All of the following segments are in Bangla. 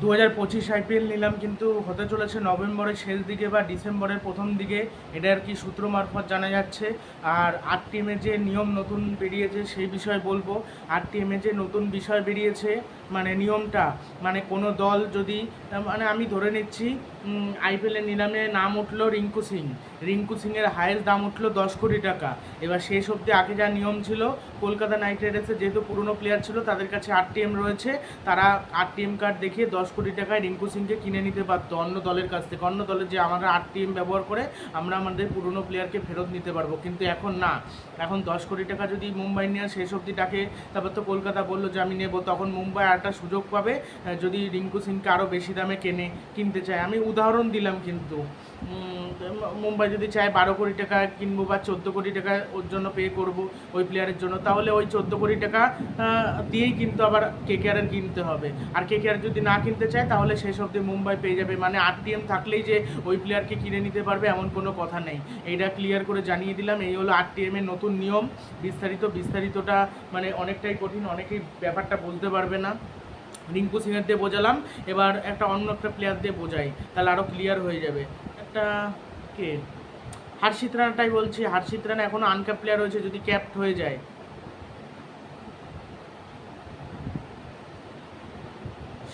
দু হাজার পঁচিশ আইপিএল নিলাম, কিন্তু হতে চলেছে নভেম্বরের শেষ দিকে বা ডিসেম্বরের প্রথম দিকে। এটা আর কি সূত্র মারফত জানা যাচ্ছে। আর আট টিমে যে নিয়ম নতুন বেরিয়েছে সেই বিষয়ে বলব। আট টিমে যে নতুন বিষয় বেরিয়েছে মানে নিয়মটা মানে কোনো দল যদি মানে আমি ধরে নিচ্ছি আইপিএলের নিলামে নাম উঠল রিঙ্কু সিং। রিঙ্কু সিংয়ের হায়েস্ট দাম উঠল দশ কোটি টাকা। এবার শেষ অবধি আগে যা নিয়ম ছিল, কলকাতা নাইট রাইডার্সের যেহেতু পুরনো প্লেয়ার ছিল, তাদের কাছে আরটিএম রয়েছে। তারা আরটিএম কার্ড দেখিয়ে দশ কোটি টাকায় রিঙ্কু সিংকে কিনে নিতে পারতো অন্য দলের কাছ থেকে। অন্য দলের যে আমরা আরটিএম ব্যবহার করে, আমরা আমাদের পুরনো প্লেয়ারকে ফেরত নিতে পারব। কিন্তু এখন না। এখন দশ কোটি টাকা যদি মুম্বাই নিয়ে শেষ অবধি ডাকে তারপর তো কলকাতা বলল যে আমি নেব, তখন মুম্বাই আরেকটা সুযোগ পাবে যদি রিঙ্কু সিংকে আরও বেশি দামে কেনে, কিনতে চায়। আমি উদাহরণ দিলাম কিন্তু। মুম্বাই যদি চায় বারো কোটি টাকা কিনবো বা চোদ্দ কোটি টাকা ওর জন্য পে করব ওই প্লেয়ারের জন্য, তাহলে ওই চোদ্দ কোটি টাকা দিয়েই কিন্তু আবার কেকেআরের কিনতে হবে। আর কেকেআর যদি না কিনতে চায়, তাহলে শেষ অবধি মুম্বাই পেয়ে যাবে। মানে আরটিএম থাকলেই যে ওই প্লেয়ারকে কিনে নিতে পারবে এমন কোনো কথা নেই। এইটা ক্লিয়ার করে জানিয়ে দিলাম। এই হলো আরটিএম এর নতুন নিয়ম। বিস্তারিত, বিস্তারিতটা মানে অনেকটাই কঠিন, অনেকেই ব্যাপারটা বলতে পারবে না। রিঙ্কু সিংয়ের দিয়ে বোঝালাম। এবার একটা অন্য একটা প্লেয়ার দিয়ে বোঝাই, তাহলে আরও ক্লিয়ার হয়ে যাবে। একটা কে? হার্ষিত রানাটাই বলছি। হার্ষিত রানা এখনও আনক্যাপ প্লেয়ার রয়েছে, যদি ক্যাপ্ট হয়ে যায়।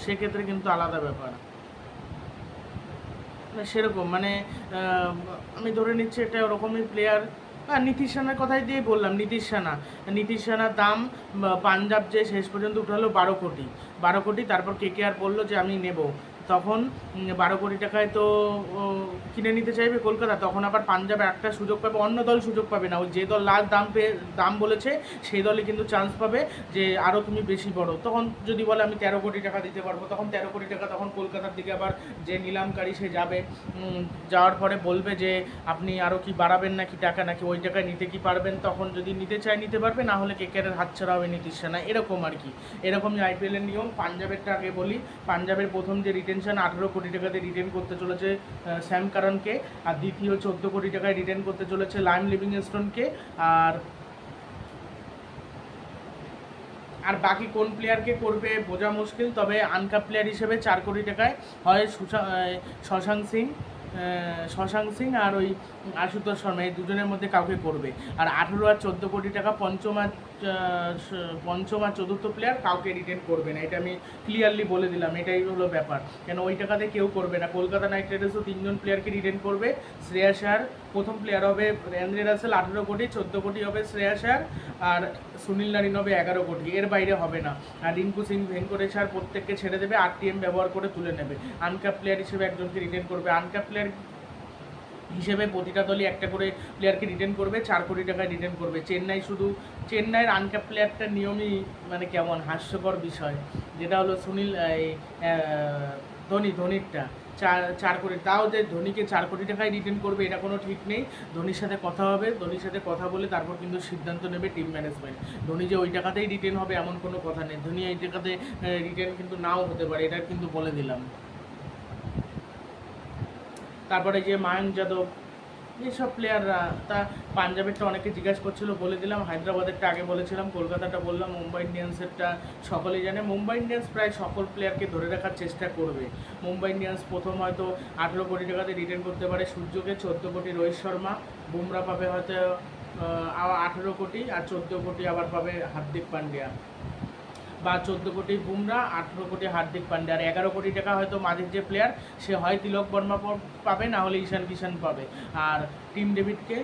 সেক্ষেত্রে কিন্তু আলাদা ব্যাপার। মানে সেরকম মানে আমি ধরে নিচ্ছি এটা ওরকমই প্লেয়ার হ্যাঁ নীতিশ রানার কথাই দিয়ে বললাম, নীতিশ রানা। নীতিশ রানার দাম পাঞ্জাব যে শেষ পর্যন্ত উঠালো বারো কোটি। বারো কোটি, তারপর কে কে আর বলল যে আমি নেব। তখন বারো কোটি টাকায় তো কিনে নিতে চাইবে কলকাতা, তখন আবার পাঞ্জাব একটা সুযোগ পাবে, অন্য দল সুযোগ পাবে না। ওই যে দল লাখ দাম পেয়ে দাম বলেছে, সেই দলে কিন্তু চান্স পাবে যে আরও তুমি বেশি বড়। তখন যদি বলে আমি তেরো কোটি টাকা দিতে পারব, তখন তেরো কোটি টাকা তখন কলকাতার দিকে আবার যে নিলামকারী সে যাবে। যাওয়ার পরে বলবে যে, আপনি আরও কি বাড়াবেন নাকি টাকা, নাকি ওই টাকায় নিতে কি পারবেন? তখন যদি নিতে চায় নিতে পারবে, না হলে কেকেরের হাতছাড়া হবে নীতিশ রানা এরকম আর কি। এরকমই আইপিএলের নিয়ম। পাঞ্জাবেরটা আগে বলি, পাঞ্জাবের প্রথম যে রিটেনশন আঠেরো কোটি টাকাতে রিটেন করতে চলেছে শ্যাম কারণকে আর দ্বিতীয় চোদ্দ কোটি টাকায় রিটেন করতে চলেছে লাইম লিভিং স্টোনকে আর আর বাকি কোন প্লেয়ারকে করবে বোঝা মুশকিল, তবে আনকাপ প্লেয়ার হিসেবে চার কোটি টাকায় হয় শশাঙ্ক সিং। শশাঙ্ক সিং আর ওই আশুতোষ শর্মা, এই দুজনের মধ্যে কাউকে করবে। আর আঠেরো আর চোদ্দ কোটি টাকা পঞ্চম আর পঞ্চম আর চতুর্থ প্লেয়ার কাউকে রিটেন করবে না। এটা আমি ক্লিয়ারলি বলে দিলাম, এটাই হলো ব্যাপার। কেন ওই টাকাতে কেউ করবে না। কলকাতা নাইট রাইডার্সও তিনজন প্লেয়ারকে রিটেন করবে, শ্রেয়াস আয়ার প্রথম প্লেয়ার হবে রেন্দ্রে রাসেল আঠেরো কোটি, চোদ্দ কোটি হবে শ্রেয়া আয়ার আর সুনীল নারিন হবে এগারো কোটি। এর বাইরে হবে না। আর রিঙ্কু সিং ভেঙ্কটেশ্বর প্রত্যেককে ছেড়ে দেবে আর টিএম ব্যবহার করে তুলে নেবে। আনকাপ প্লেয়ার হিসেবে একজনকে রিটেন করবে। আনকাপ প্লেয়ার হিসেবে প্রতিটা দলই একটা করে প্লেয়ারকে রিটেন করবে, চার কোটি টাকায় রিটেন করবে। চেন্নাই শুধু, চেন্নাইয়ের আনক্যাপ প্লেয়ারটার নিয়মই মানে কেমন? হাস্যকর বিষয়। যেটা হলো সুনীল, এই ধোনি, ধোনিরটা। চার চার কোটি, তাও যে ধোনিকে চার কোটি টাকায় রিটার্ন করবে, এটা কোনো ঠিক নেই। ধোনির সাথে কথা হবে, ধোনির সাথে কথা বলে তারপর কিন্তু সিদ্ধান্ত নেবে টিম ম্যানেজমেন্ট ধোনি যে ওই টাকাতেই রিটার্ন হবে এমন কোনো কথা নেই। ধোনি এই টাকাতে রিটার্ন কিন্তু নাও হতে পারে, এটা কিন্তু বলে দিলাম। তারপরে যে মায়ঙ্ক যাদব এইসব প্লেয়াররা তা পাঞ্জাবেরটা অনেকে জিজ্ঞাসা করছিল, বলে দিলাম, হায়দ্রাবাদেরটা আগে বলেছিলাম, কলকাতাটা বললাম, মুম্বাই ইন্ডিয়ান্সেরটা সকলেই জানে। মুম্বাই ইন্ডিয়ান্স প্রায় সকল প্লেয়ারকে ধরে রাখার চেষ্টা করবে। মুম্বাই ইন্ডিয়ান্স প্রথম হয়তো আঠেরো কোটি টাকাতে রিটার্ন করতে পারে সূর্যকে, চোদ্দ কোটি রোহিত শর্মা, বুমরা পাবে হয়তো আঠেরো কোটি, আর চোদ্দ কোটি আবার পাবে হার্দিক পান্ডিয়া। বা চোদ্দ কোটি বুমরা, আঠেরো কোটি হার্দিক পান্ডে। আর এগারো কোটি টাকা হয়তো মাঝের যে প্লেয়ার সে হয় তিলক বর্মা পাবে, না হলে ঈশান কিষান পাবে। আর টিম ডেভিডকে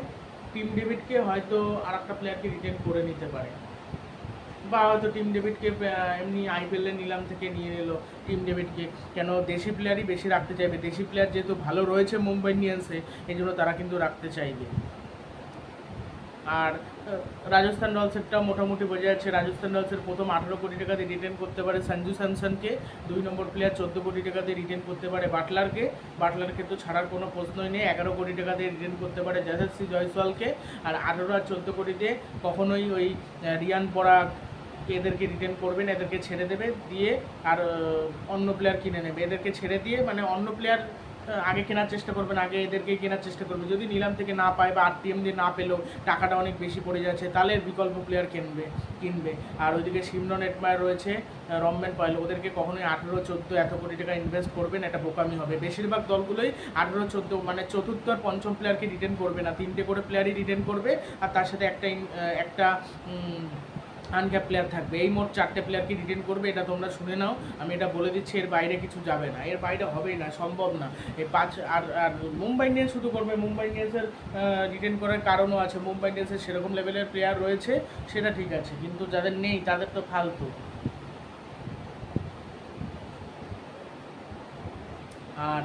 টিম ডেভিডকে হয়তো আর একটা প্লেয়ারকে রিটেন করে নিতে পারে। বা হয়তো টিম ডেভিডকে এমনি আইপিএলের নিলাম থেকে নিয়ে এলো। টিম ডেভিডকে কেন দেশি প্লেয়ারই বেশি রাখতে চাইবে? দেশি প্লেয়ার যেহেতু ভালো রয়েছে মুম্বাই ইন্ডিয়ান্সে এই জন্য তারা কিন্তু রাখতে চাইবে। আর রাজস্থান রয়্যালসেরটাও মোটামুটি বোঝা যাচ্ছে, রাজস্থান রয়্যালসের প্রথম আঠেরো কোটি টাকা দিয়ে রিটেন করতে পারে সঞ্জু স্যামসনকে, দুই নম্বর প্লেয়ার চোদ্দ কোটি টাকা দিয়ে রিটেন করতে পারে বাটলারকে বাটলারকে তো ছাড়ার কোনো প্রশ্নই নেই, এগারো কোটি টাকা দিয়ে রিটেন করতে পারে যশস্বী জয়সওয়ালকে, আর আঠেরো আর চোদ্দ কোটি দিয়ে কখনোই ওই রিয়ান পরাগ এদেরকে রিটেন করবেন এদেরকে ছেড়ে দেবে, দিয়ে আর অন্য প্লেয়ার কিনে নেবে, এদেরকে ছেড়ে দিয়ে মানে অন্য প্লেয়ার আগে কেনার চেষ্টা করবেন, আগে এদেরকেই কেনার চেষ্টা করবে যদি নিলাম থেকে না পায় বা আরটিএম দিয়ে না পেলেও টাকাটা অনেক বেশি পড়ে যাচ্ছে, তাহলে বিকল্প প্লেয়ার কিনবে কিনবে। আর ওইদিকে সিমরন এটমায়ার রয়েছে রমম্যান পাইল ওদেরকে কখনোই আঠেরো, চোদ্দ এত কোটি টাকা ইনভেস্ট করবেন, এটা বোকামি হবে। বেশিরভাগ দলগুলোই আঠেরো, চোদ্দ মানে চতুর্থ আর পঞ্চম প্লেয়ারকে রিটেন করবে না। তিনটে করে প্লেয়ারই রিটেন করবে, আর তার সাথে একটা একটা আনক্যাপ প্লেয়ার থাকবে। এই মোট চারটে প্লেয়ারকে রিটেন করবে এটা তোমরা শুনে নাও। আমি এটা বলে দিচ্ছি, এর বাইরে কিছু যাবে না। এর বাইরে হবেই না, সম্ভব না। এই পাঁচ, আর আর মুম্বাই ইন্ডিয়ান্স শুধু করবে। মুম্বাই ইন্ডিয়ান্সের রিটেন করার কারণও আছে। মুম্বাই ইন্ডিয়ান্সের সেরকম লেভেলের প্লেয়ার রয়েছে, সেটা ঠিক আছে। কিন্তু যাদের নেই, তাদের তো ফালতু। আর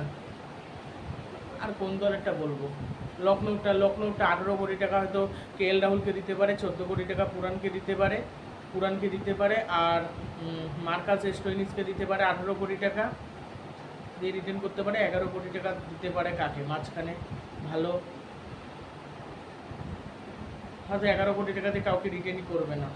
আর কোন দল একটা বলব? লখনৌটা লখনৌটা আঠেরো কোটি টাকা হয়তো কে এল রাহুলকে দিতে পারে, চোদ্দ কোটি টাকা পুরানকে দিতে পারে, পুরানকে দিতে পারে আর মার্কাস স্টোইনিসকে দিতে পারে আঠেরো কোটি টাকা। দিয়ে রিটার্ন করতে পারে, এগারো কোটি টাকা দিতে পারে কাকে? মাঝখানে ভালো। হয়তো এগারো কোটি টাকাতে কাউকে রিটার্নই করবে না।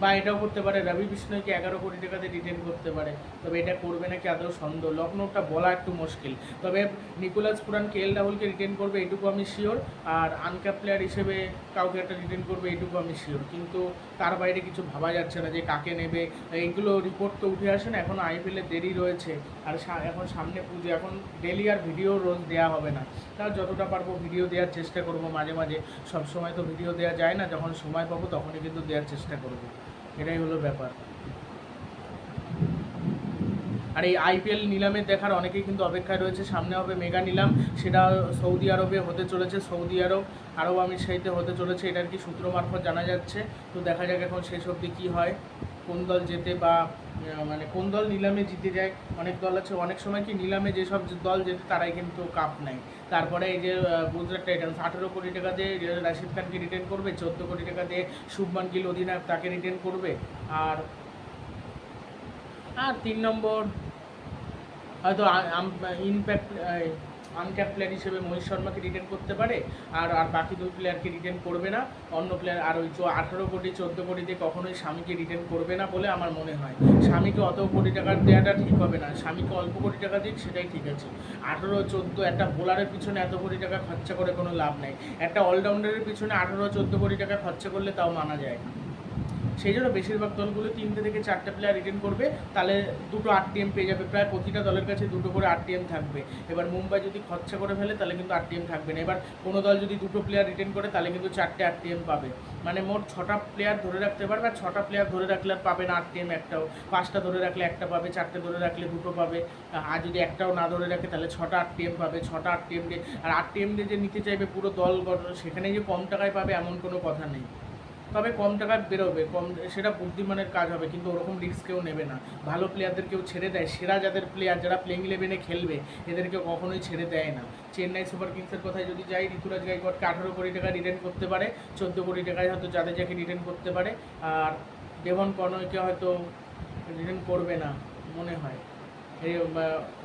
বা এটাও করতে পারে। রবি বিষ্ণয়কে এগারো কোটি টাকাতে রিটেন করতে পারে। তবে এটা করবে নাকি আদৌ সন্দেহ? লখনৌটা বলা একটু মুশকিল। তবে নিকোলাস পুরান কে এল রাহুলকে রিটেন করবে এটুকু আমি শিওর আর আনক্যাপ প্লেয়ার হিসেবে কাউকে একটা রিটেন করবে এইটুকু আমি শিওর কিন্তু তার বাইরে কিছু ভাবা যাচ্ছে না যে কাকে নেবে। এইগুলো রিপোর্ট তো উঠে আসে না, এখন আইপিএলে দেরি রয়েছে। আর এখন সামনে পুজো, এখন ডেলি আর ভিডিও রোজ দেওয়া হবে না। তাও যতটা পারব ভিডিও দেওয়ার চেষ্টা করব মাঝে মাঝে। সব সময় তো ভিডিও দেওয়া যায় না, যখন সময় পাবো তখনই কিন্তু দেওয়ার চেষ্টা করব। এটাই হলো ব্যাপার। আর এই আইপিএল নিলামে দেখার অনেকেই কিন্তু অপেক্ষায় রয়েছে। সামনে হবে মেগা নিলাম, সেটা সৌদি আরবে হতে চলেছে। সৌদি আরব আরব আমির সাহিতে হতে চলেছে। এটার কি সূত্র মারফত জানা যাচ্ছে? তো দেখা যাক এখন শেষ অবধি কী হয়। কোন দল জেতে বা মানে কোন দল নিলামে জিতে যায়, অনেক দল আছে, অনেক সময় কি নিলামে যেসব দল জেতে তারাই কিন্তু কাপ নেয়। তারপরে এই যে গুজরাট টাইটান্স আঠেরো কোটি টাকা দিয়ে রাশিদ খানকে রিটার্ন করবে, চোদ্দ কোটি টাকা দিয়ে শুভমান গিল অধিনায়ক তাকে রিটার্ন করবে, আর আর তিন নম্বর, হয়তো ইনপ্যাক্ট আনক্যাপ প্লেয়ার হিসেবে মহেশ শর্মাকে রিটেন করতে পারে, আর আর বাকি দুই প্লেয়ারকে রিটেন করবে না। অন্য প্লেয়ার আর ওই আঠারো কোটি, চোদ্দ কোটিতে কখনোই স্বামীকে রিটেন করবে না বলে আমার মনে হয়। স্বামীকে অত কোটি টাকা দেওয়াটা ঠিক হবে না। স্বামীকে অল্প কোটি টাকা দিক সেটাই ঠিক আছে। আঠেরো, চোদ্দ, একটা বোলারের পিছনে এত কোটি টাকা খরচা করে কোনো লাভ নেই। একটা অলরাউন্ডারের পিছনে আঠেরো, চোদ্দ কোটি টাকা খরচা করলে তাও মানা যায় সেই জন্য বেশিরভাগ দলগুলো তিনটে থেকে চারটে প্লেয়ার রিটেন করবে, তাহলে দুটো আরটিএম পেয়ে যাবে। প্রায় প্রতিটা দলের কাছে দুটো করে আরটিএম থাকবে। এবার মুম্বাই যদি খরচা করে ফেলে, তাহলে কিন্তু আরটিএম থাকবে না। এবার কোনো দল যদি দুটো প্লেয়ার রিটেন করে, তাহলে কিন্তু চারটে আরটিএম পাবে। মানে মোট ছটা প্লেয়ার ধরে রাখতে পারবে, আর ছটা প্লেয়ার ধরে রাখলে আর পাবে না আরটিএম একটাও। পাঁচটা ধরে রাখলে একটা পাবে, চারটে ধরে রাখলে দুটো পাবে। আর যদি একটাও না ধরে রাখে, তাহলে ছটা আরটিএম পাবে। ছটা আরটিএম দিয়ে আর আরটিএম দিয়ে যে নিতে চাইবে পুরো দল সেখানে যে কম টাকায় পাবে, এমন কোনো কথা নেই। তবে কম টাকায় বেরোবে, কম, সেটা বুদ্ধিমানের কাজ হবে, কিন্তু ওরকম রিস্ক কেউ নেবে না। ভালো প্লেয়ারদের কেউ ছেড়ে দেয়, সেরা যাদের প্লেয়ার যারা প্লেইং ইলেভেনে খেলবে এদেরকে কখনোই ছেড়ে দেয় না। চেন্নাই সুপার কিংসের কথায় যদি যাই, ঋতুরাজ গাইকোয়াড়কে আঠারো কোটি টাকা রিটার্ন করতে পারে, চোদ্দ কোটি টাকায় হয়তো যাদের যাকে রিটার্ন করতে পারে, আর ডেভন কনয়কে হয়তো রিটার্ন করবে না, মনে হয়।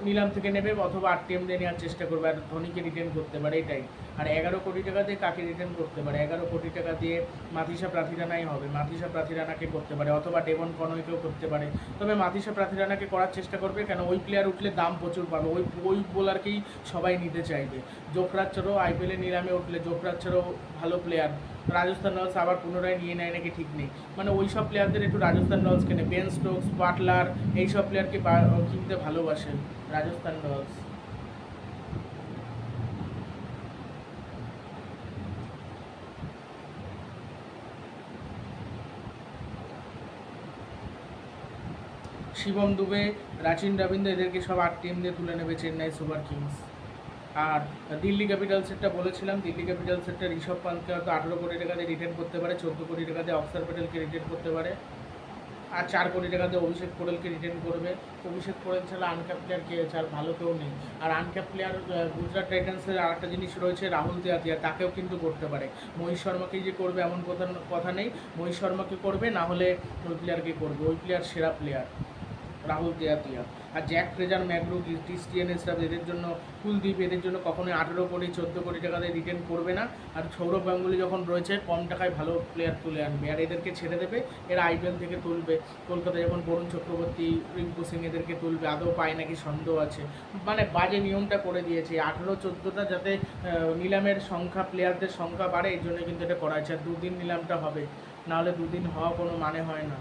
নিলাম থেকে নেবে অথবা আরটিএম দিয়ে নেওয়ার চেষ্টা করবে আর ধোনিকে রিটার্ন করতে পারে, এটাই। আর এগারো কোটি টাকা দিয়ে কাকে রিটার্ন করতে পারে? এগারো কোটি টাকা দিয়ে মাথিসা প্রাথিরানাই হবে মাথিসা প্রাথিরানাকে করতে পারে অথবা ডেভন কনয়কেও করতে পারে। তবে মাথিসা প্রাথিরানাকে করার চেষ্টা করবে কেন? ওই প্লেয়ার উঠলে দাম প্রচুর পাবে। ওই ওই বোলারকেই সবাই নিতে চাইবে। জোফরাচ্ছারও আইপিএলে নিলামে উঠলে জোফরাচ্ছারও ভালো প্লেয়ার রাজস্থান রয়্যালস আবার পুনরায় নিয়ে নেয় নাকি ঠিক নেই। মানে ওই সব প্লেয়ারদের একটু রাজস্থান রয়্যালস কেনে। বেন স্টোকস বাটলার এই সব প্লেয়ারকে কিনতে ভালোবাসে রাজস্থান রয়্যালস। শিবম দুবে, রাচিন রবীন্দ্র এদেরকে সব আট টিম দিয়ে তুলে নেবে চেন্নাই সুপার কিংস। আর দিল্লি ক্যাপিটাল সেটটা বলেছিলাম, দিল্লি ক্যাপিটালসেরটা ঋষভ পান্তকে হয়তো আঠেরো কোটি টাকা দিয়ে রিটার্ন করতে পারে, চোদ্দ কোটি টাকাতে অক্সার প্যাটেলকে রিটার্ন করতে পারে, আর চার কোটি টাকাতে অভিষেক পোড়েলকে রিটার্ন করবে। অভিষেক পোড়েল ছাড়া আনক্যাপ প্লেয়ার কে আর ভালো কেউ নেই। আর আনক্যাপ প্লেয়ার গুজরাট টাইটান্সের আর একটা জিনিস রয়েছে, রাহুল তেয়াতিয়া, তাকেও কিন্তু করতে পারে। মহিষ শর্মাকেই যে করবে এমন কথা কথা নেই, মহিষ শর্মাকে করবে, না হলে ওই প্লেয়ারকে করবে, ওই প্লেয়ার সেরা প্লেয়ার রাহুল তেয়াতিয়া। আর Jake Fraser McGurk Tristan Stubbs, এদের জন্য কুলদীপ এদের জন্য কখনোই আঠেরো কোটি, চোদ্দ কোটি টাকাতে রিটার্ন করবে না। আর সৌরভ গাঙ্গুলি যখন রয়েছে, কম টাকায় ভালো প্লেয়ার তুলে আনবে। আর এদেরকে ছেড়ে দেবে, এরা আইপিএল থেকে তুলবে। কলকাতায় যখন বরুণ চক্রবর্তী, রিঙ্কু সিং এদেরকে তুলবে, আদৌ পায় নাকি সন্দেহ আছে? মানে বাজে নিয়মটা করে দিয়েছে। আঠেরো, চোদ্দোটা যাতে নিলামের সংখ্যা প্লেয়ারদের সংখ্যা বাড়ে, এই জন্য কিন্তু এটা করা হয়েছে। আর দুদিন নিলামটা হবে। নাহলে দুদিন হওয়া কোনো মানে হয় না।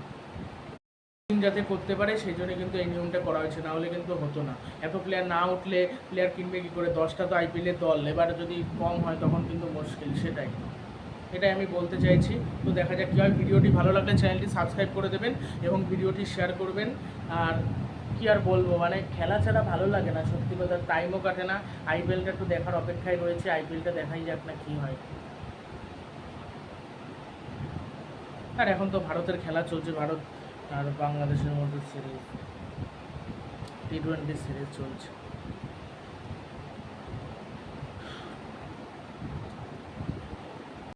যাতে করতে পারে, সেই জন্য কিন্তু এই নিয়মটা করা হয়েছে। না হলে কিন্তু হতো না। এত প্লেয়ার না উঠলে প্লেয়ার কিনবে কি করে? দশটা তো আইপিএলের দল। এবার যদি কম হয়, তখন কিন্তু মুশকিল, সেটাই। এটাই আমি বলতে চাইছি। তো দেখা যাক কী হয়। ভিডিওটি ভালো লাগলে চ্যানেলটি সাবস্ক্রাইব করে দেবেন এবং ভিডিওটি শেয়ার করবেন। আর কি আর বলব? মানে খেলা ছাড়া ভালো লাগে না। সত্যি কথা টাইমও কাটে না। আইপিএলটা একটু দেখার অপেক্ষায় রয়েছে। আইপিএলটা দেখাই যাক না কী হয়। আর এখন তো ভারতের খেলা চলছে। ভারত আর বাংলাদেশের মধ্যে সিরিজ টি টোয়েন্টি সিরিজ চলছে।